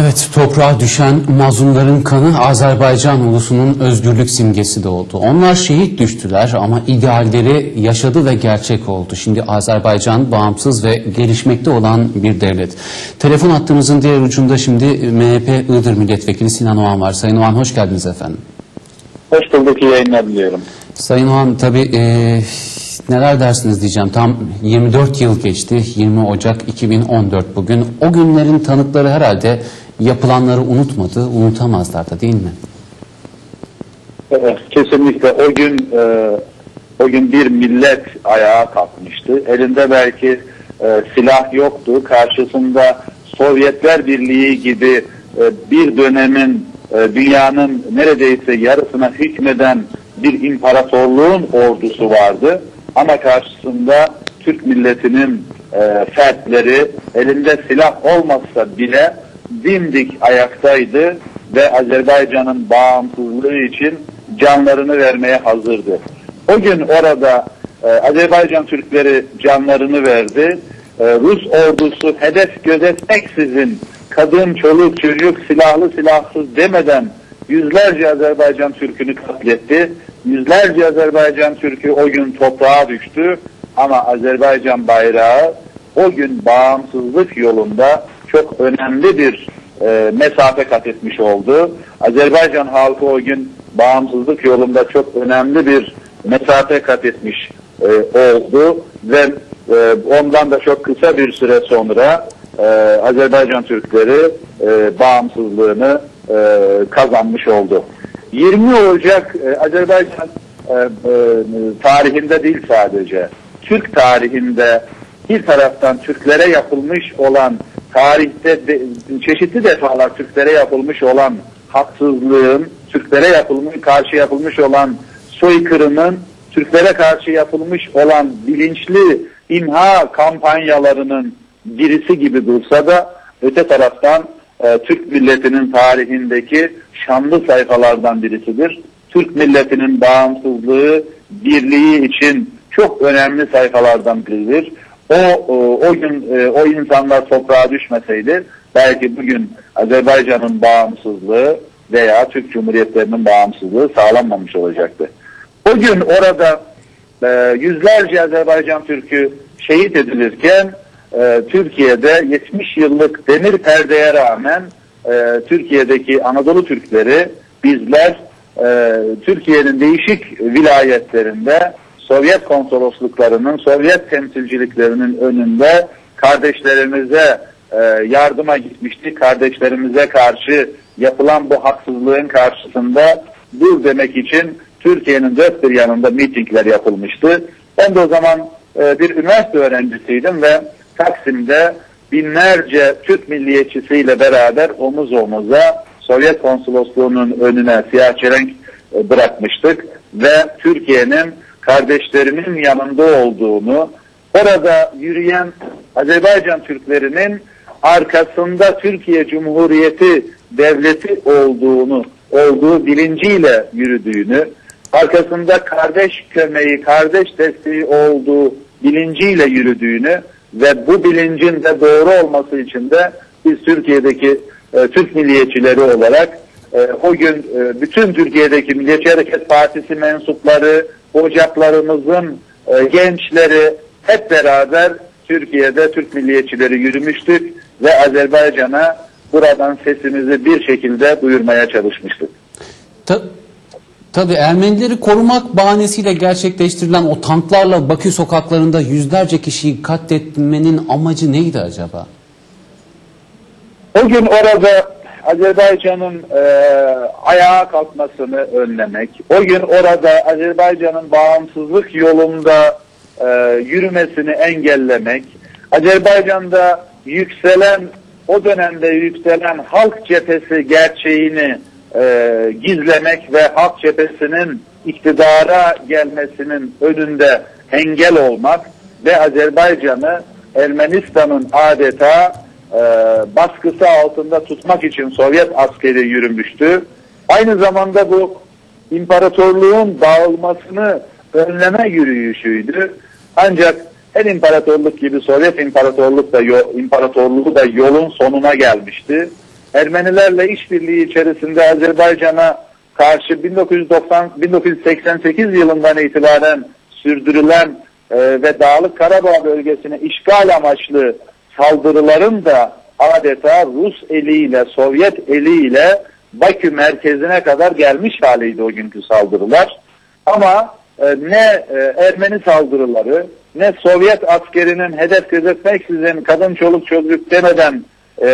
Evet, toprağa düşen mazlumların kanı Azerbaycan ulusunun özgürlük simgesi de oldu. Onlar şehit düştüler ama idealleri yaşadı ve gerçek oldu. Şimdi Azerbaycan bağımsız ve gelişmekte olan bir devlet. Telefon hattımızın diğer ucunda şimdi MHP Iğdır Milletvekili Sinan Oğan var. Sayın Oğan hoş geldiniz efendim. Hoş bulduk, iyi yayınlar diliyorum. Sayın Oğan tabii e, neler dersiniz diyeceğim. Tam 24 yıl geçti. 20 Ocak 2014 bugün. O günlerin tanıkları herhalde yapılanları unutmadı, unutamazlar da değil mi? Kesinlikle o gün e, o gün bir millet ayağa kalkmıştı. Elinde belki e, silah yoktu. Karşısında Sovyetler Birliği gibi e, bir dönemin dünyanın neredeyse yarısına hükmeden bir imparatorluğun ordusu vardı. Ama karşısında Türk milletinin e, fertleri elinde silah olmasa bile dimdik ayaktaydı ve Azerbaycan'ın bağımsızlığı için canlarını vermeye hazırdı. O gün orada e, Azerbaycan Türkleri canlarını verdi. E, Rus ordusu hedef gözetmeksizin kadın, çoluk, çocuk, silahlı, silahsız demeden yüzlerce Azerbaycan Türk'ünü katletti. Yüzlerce Azerbaycan Türk'ü o gün toprağa düştü ama Azerbaycan bayrağı o gün bağımsızlık yolunda çok önemli bir e, mesafe kat etmiş oldu. Azerbaycan halkı o gün bağımsızlık yolunda çok önemli bir mesafe kat etmiş e, oldu ve e, ondan da çok kısa bir süre sonra e, Azerbaycan Türkleri e, bağımsızlığını e, kazanmış oldu. 20 Ocak e, Azerbaycan e, e, tarihinde değil sadece Türk tarihinde bir taraftan Türklere yapılmış olan tarihte de, çeşitli defalar Türklere yapılmış olan haksızlığın, Türklere yapılmış, karşı yapılmış olan soykırımın, Türklere karşı yapılmış olan bilinçli imha kampanyalarının birisi gibi dursa da öte taraftan e, Türk milletinin tarihindeki şanlı sayfalardan birisidir. Türk milletinin bağımsızlığı, birliği için çok önemli sayfalardan biridir. O, o, o gün e, o insanlar toprağa düşmeseydi belki bugün Azerbaycan'ın bağımsızlığı veya Türk Cumhuriyetlerinin bağımsızlığı sağlanmamış olacaktı. O gün orada e, yüzlerce Azerbaycan Türk'ü şehit edilirken e, Türkiye'de 70 yıllık demir perdeye rağmen e, Türkiye'deki Anadolu Türkleri bizler e, Türkiye'nin değişik vilayetlerinde Sovyet konsolosluklarının, Sovyet temsilciliklerinin önünde kardeşlerimize e, yardıma gitmiştik. Kardeşlerimize karşı yapılan bu haksızlığın karşısında dur demek için Türkiye'nin dört bir yanında mitingler yapılmıştı. Ben de o zaman e, bir üniversite öğrencisiydim ve Taksim'de binlerce Türk milliyetçisiyle beraber omuz omuza Sovyet konsolosluğunun önüne siyah çelenk e, bırakmıştık ve Türkiye'nin kardeşlerinin yanında olduğunu, orada yürüyen Azerbaycan Türklerinin arkasında Türkiye Cumhuriyeti devleti olduğunu, olduğu bilinciyle yürüdüğünü, arkasında kardeş kömeği, kardeş desteği olduğu bilinciyle yürüdüğünü ve bu bilincin de doğru olması için de biz Türkiye'deki e, Türk milliyetçileri olarak e, o gün e, bütün Türkiye'deki Milliyetçi Hareket Partisi mensupları, ocaklarımızın e, gençleri hep beraber Türkiye'de Türk milliyetçileri yürümüştük ve Azerbaycan'a buradan sesimizi bir şekilde duyurmaya çalışmıştık. Ta Tabii Ermenileri korumak bahanesiyle gerçekleştirilen o tanklarla Bakü sokaklarında yüzlerce kişiyi katletmenin amacı neydi acaba? O gün orada Azerbaycan'ın e, ayağa kalkmasını önlemek, o gün orada Azerbaycan'ın bağımsızlık yolunda e, yürümesini engellemek, Azerbaycan'da yükselen, o dönemde yükselen halk cephesi gerçeğini e, gizlemek ve halk cephesinin iktidara gelmesinin önünde engel olmak ve Azerbaycan'ı Ermenistan'ın adeta e, baskısı altında tutmak için Sovyet askeri yürümüştü. Aynı zamanda bu imparatorluğun dağılmasını önleme yürüyüşüydü. Ancak her imparatorluk gibi Sovyet imparatorluk da imparatorluğu da yolun sonuna gelmişti. Ermenilerle işbirliği içerisinde Azerbaycan'a karşı 1990 1988 yılından itibaren sürdürülen e, ve Dağlık Karabağ bölgesine işgal amaçlı saldırıların da adeta Rus eliyle, Sovyet eliyle Bakü merkezine kadar gelmiş haliydi o günkü saldırılar. Ama e, ne e, Ermeni saldırıları ne Sovyet askerinin hedef gözetmeksizin kadın çoluk çocuk demeden e,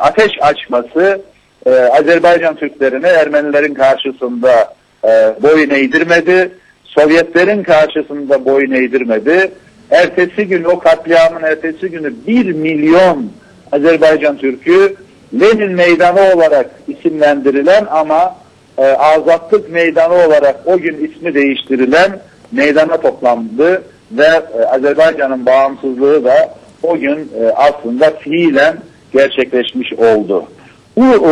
ateş açması e, Azerbaycan Türklerine Ermenilerin karşısında e, boyun eğdirmedi. Sovyetlerin karşısında boyun eğdirmedi. Ertesi gün o katliamın ertesi günü bir milyon Azerbaycan Türk'ü Lenin Meydanı olarak isimlendirilen ama e, Azatlık Meydanı olarak o gün ismi değiştirilen meydana toplandı ve e, Azerbaycan'ın bağımsızlığı da o gün e, aslında fiilen gerçekleşmiş oldu. Bu o,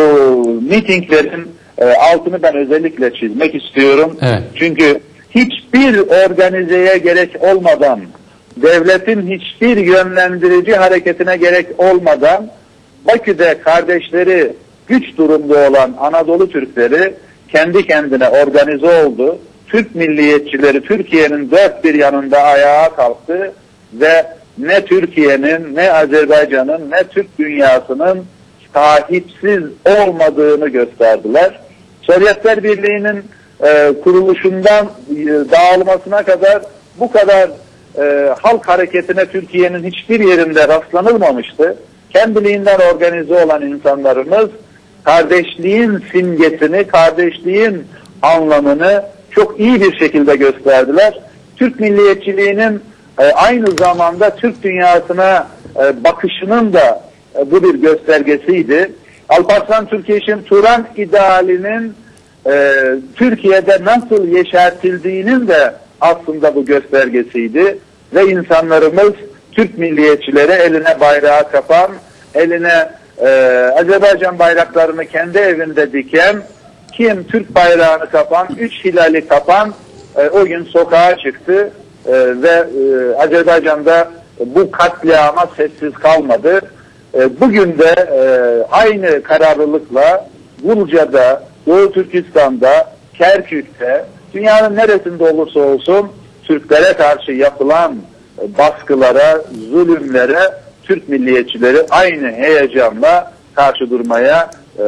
mitinglerin e, altını ben özellikle çizmek istiyorum. Evet. Çünkü hiçbir organizeye gerek olmadan, devletin hiçbir yönlendirici hareketine gerek olmadan Bakü'de kardeşleri güç durumda olan Anadolu Türkleri kendi kendine organize oldu. Türk milliyetçileri Türkiye'nin dört bir yanında ayağa kalktı ve ne Türkiye'nin ne Azerbaycan'ın ne Türk dünyasının sahipsiz olmadığını gösterdiler. Sovyetler Birliği'nin e, kuruluşundan e, dağılmasına kadar bu kadar e, halk hareketine Türkiye'nin hiçbir yerinde rastlanılmamıştı. Kendiliğinden organize olan insanlarımız kardeşliğin simgesini, kardeşliğin anlamını çok iyi bir şekilde gösterdiler. Türk milliyetçiliğinin e, aynı zamanda Türk dünyasına e, bakışının da e, bu bir göstergesiydi. Alparslan Türkeş'in Turan idealinin e, Türkiye'de nasıl yeşertildiğinin de aslında bu göstergesiydi. Ve insanlarımız Türk milliyetçileri eline bayrağı kapan, eline e, Azerbaycan bayraklarını kendi evinde diken, kim Türk bayrağını kapan, üç hilali kapan e, o gün sokağa çıktı e, ve e, Azerbaycan'da bu katliama sessiz kalmadı. E, bugün de e, aynı kararlılıkla Gulca'da, Doğu Türkistan'da, Kerkük'te, dünyanın neresinde olursa olsun Türklere karşı yapılan e, baskılara, zulümlere Türk milliyetçileri aynı heyecanla karşı durmaya e,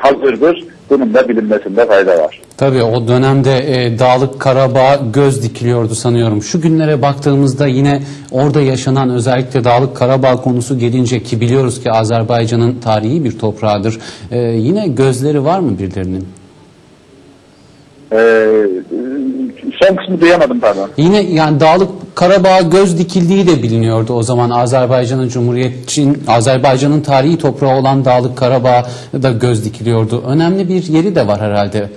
hazırdır. Bunun da bilinmesinde fayda var. Tabii o dönemde e, Dağlık Karabağ göz dikiliyordu sanıyorum. Şu günlere baktığımızda yine orada yaşanan özellikle Dağlık Karabağ konusu gelince ki biliyoruz ki Azerbaycan'ın tarihi bir toprağıdır. E, yine gözleri var mı birilerinin? Ee, son kısmı duyamadım pardon. Yine yani Dağlık Karabağ göz dikildiği de biliniyordu o zaman Azerbaycan'ın Cumhuriyetçin Azerbaycan'ın tarihi toprağı olan Dağlık Karabağ da göz dikiliyordu. Önemli bir yeri de var herhalde.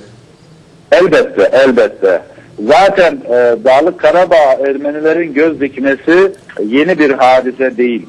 Elbette, elbette. Zaten e, Dağlık Karabağ Ermenilerin göz dikmesi yeni bir hadise değil.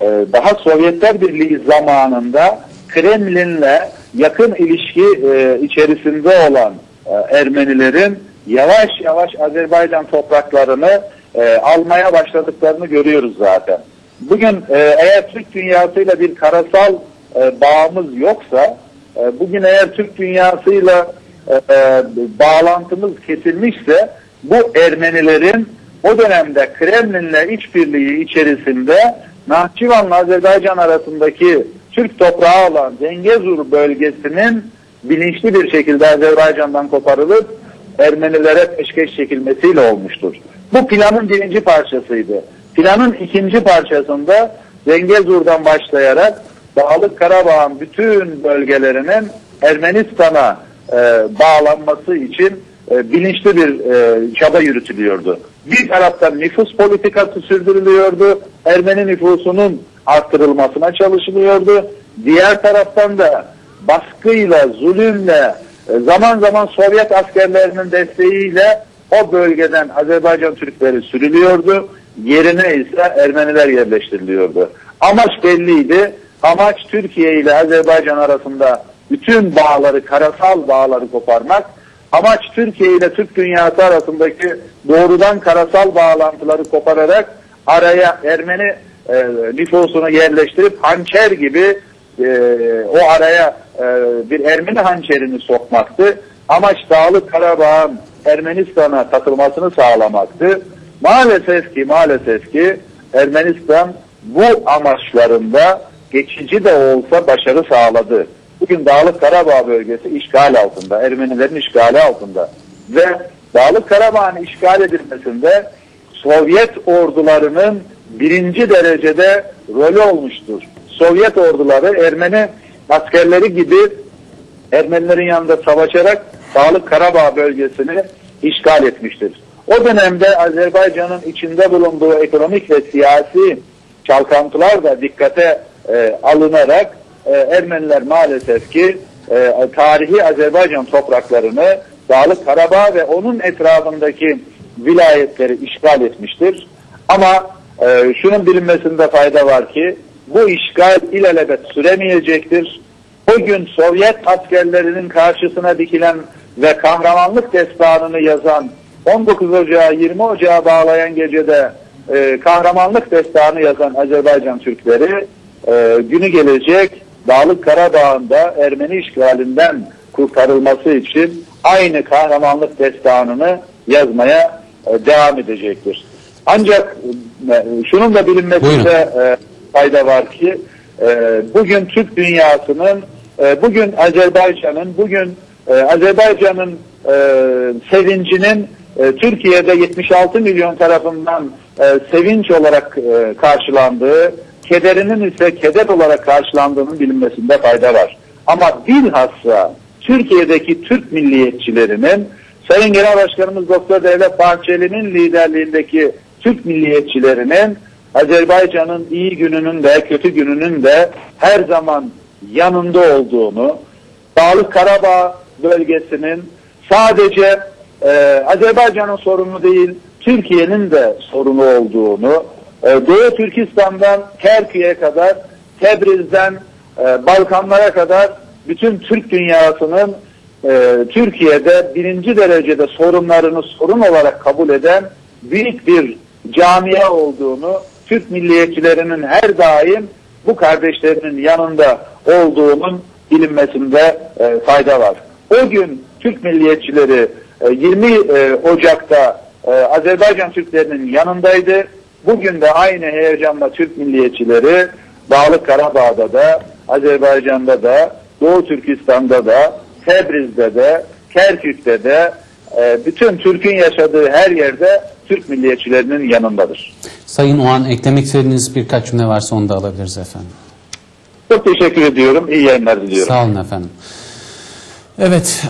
E, daha Sovyetler Birliği zamanında Kremlin'le yakın ilişki e, içerisinde olan e, Ermenilerin yavaş yavaş Azerbaycan topraklarını e, almaya başladıklarını görüyoruz zaten. Bugün e, eğer Türk dünyasıyla bir karasal e, bağımız yoksa, e, bugün eğer Türk dünyasıyla e, e, bağlantımız kesilmişse, bu Ermenilerin o dönemde Kremlin'le işbirliği içerisinde Nahçıvan'la Azerbaycan arasındaki Türk toprağı olan Zengezur bölgesinin bilinçli bir şekilde Azerbaycan'dan koparılıp Ermenilere peşkeş çekilmesiyle olmuştur. Bu planın birinci parçasıydı. Planın ikinci parçasında Zengezur'dan başlayarak Dağlık Karabağ'ın bütün bölgelerinin Ermenistan'a e, bağlanması için e, bilinçli bir e, çaba yürütülüyordu. Bir taraftan nüfus politikası sürdürülüyordu. Ermeni nüfusunun arttırılmasına çalışılıyordu. Diğer taraftan da baskıyla, zulümle, zaman zaman Sovyet askerlerinin desteğiyle o bölgeden Azerbaycan Türkleri sürülüyordu. Yerine ise Ermeniler yerleştiriliyordu. Amaç belliydi. Amaç Türkiye ile Azerbaycan arasında bütün bağları, karasal bağları koparmak. Amaç Türkiye ile Türk dünyası arasındaki doğrudan karasal bağlantıları kopararak araya Ermeni e, nüfusunu yerleştirip hançer gibi e, o araya e, bir Ermeni hançerini sokmaktı. Amaç Dağlık Karabağ'ın Ermenistan'a katılmasını sağlamaktı. Maalesef ki maalesef ki Ermenistan bu amaçlarında geçici de olsa başarı sağladı. Bugün Dağlık Karabağ bölgesi işgal altında, Ermenilerin işgali altında. Ve Dağlık Karabağ'ın işgal edilmesinde Sovyet ordularının birinci derecede rolü olmuştur. Sovyet orduları Ermeni askerleri gibi Ermenilerin yanında savaşarak Dağlık Karabağ bölgesini işgal etmiştir. O dönemde Azerbaycan'ın içinde bulunduğu ekonomik ve siyasi çalkantılar da dikkate e, alınarak e, Ermeniler maalesef ki e, tarihi Azerbaycan topraklarını Dağlık Karabağ ve onun etrafındaki vilayetleri işgal etmiştir. Ama e, şunun bilinmesinde fayda var ki bu işgal ilelebet süremeyecektir. Bugün Sovyet askerlerinin karşısına dikilen ve kahramanlık destanını yazan 19 Ocağı 20 Ocağı bağlayan gecede e, kahramanlık destanı yazan Azerbaycan Türkleri e, günü gelecek Dağlık Karabağ'ında Ermeni işgalinden kurtarılması için aynı kahramanlık destanını yazmaya e, devam edecektir. Ancak e, şunun da bilinmesinde e, fayda var ki e, bugün Türk dünyasının e, bugün Azerbaycan'ın bugün e, Azerbaycan'ın e, sevincinin e, Türkiye'de 76 milyon tarafından e, sevinç olarak e, karşılandığı, kederinin ise keder olarak karşılandığının bilinmesinde fayda var. Ama bilhassa Türkiye'deki Türk milliyetçilerinin Sayın Genel Başkanımız Doktor Devlet Bahçeli'nin liderliğindeki Türk milliyetçilerinin Azerbaycan'ın iyi gününün de kötü gününün de her zaman yanında olduğunu, Dağlık Karabağ bölgesinin sadece e, Azerbaycan'ın sorunu değil, Türkiye'nin de sorunu olduğunu, e, Doğu Türkistan'dan Kerkük'e kadar, Tebriz'den e, Balkanlara kadar bütün Türk dünyasının e, Türkiye'de birinci derecede sorunlarını sorun olarak kabul eden büyük bir camia olduğunu, Türk milliyetçilerinin her daim bu kardeşlerinin yanında olduğunun bilinmesinde e, fayda var. O gün Türk milliyetçileri e, 20 e, Ocak'ta e, Azerbaycan Türklerinin yanındaydı. Bugün de aynı heyecanla Türk milliyetçileri Dağlık Karabağ'da da, Azerbaycan'da da, Doğu Türkistan'da da, Tebriz'de de, Kerkük'te de, e, bütün Türk'ün yaşadığı her yerde Türk milliyetçilerinin yanındadır. Sayın Oğan eklemek istediğiniz birkaç cümle varsa onu da alabiliriz efendim. Çok teşekkür ediyorum. İyi yayınlar diliyorum. Sağ olun efendim. Evet.